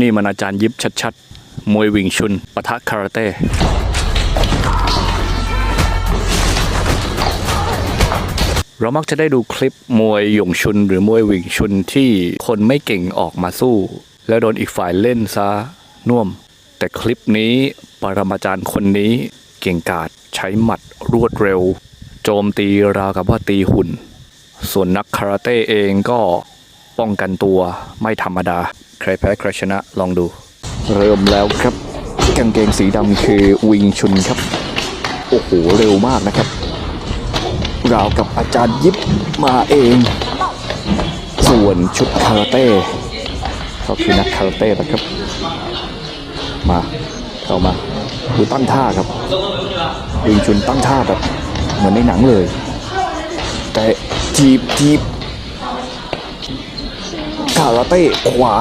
นี่มันอาจารย์ยิบชัดๆ มวยวิ่งชุนปะทะคาราเต้ เรามักจะได้ดูคลิปมวยหยงชุนหรือมวยวิ่งชุนที่คนไม่เก่งออกมาสู้ แล้วโดนอีกฝ่ายเล่นซะน่วม แต่คลิปนี้ปรมาจารย์คนนี้เก่งกาจใช้หมัดรวดเร็ว โจมตีราวกับว่าตีหุ่น ส่วนนักคาราเต้เองก็ป้องกันตัวไม่ธรรมดา ใครแพ้ใครชนะลองดู เริ่มแล้วครับกางเกงสีดำคือวิงชุนครับ โอ้โห เร็วมากนะครับ ราวกับอาจารย์ยิบมาเอง ส่วนชุดคาราเต้ก็คือนักคาราเต้นะครับ มาเข้ามาดูตั้งท่าครับ วิงชุนตั้งท่าแบบเหมือนในหนังเลย แต่ทีบทีบคาราเต้ขวา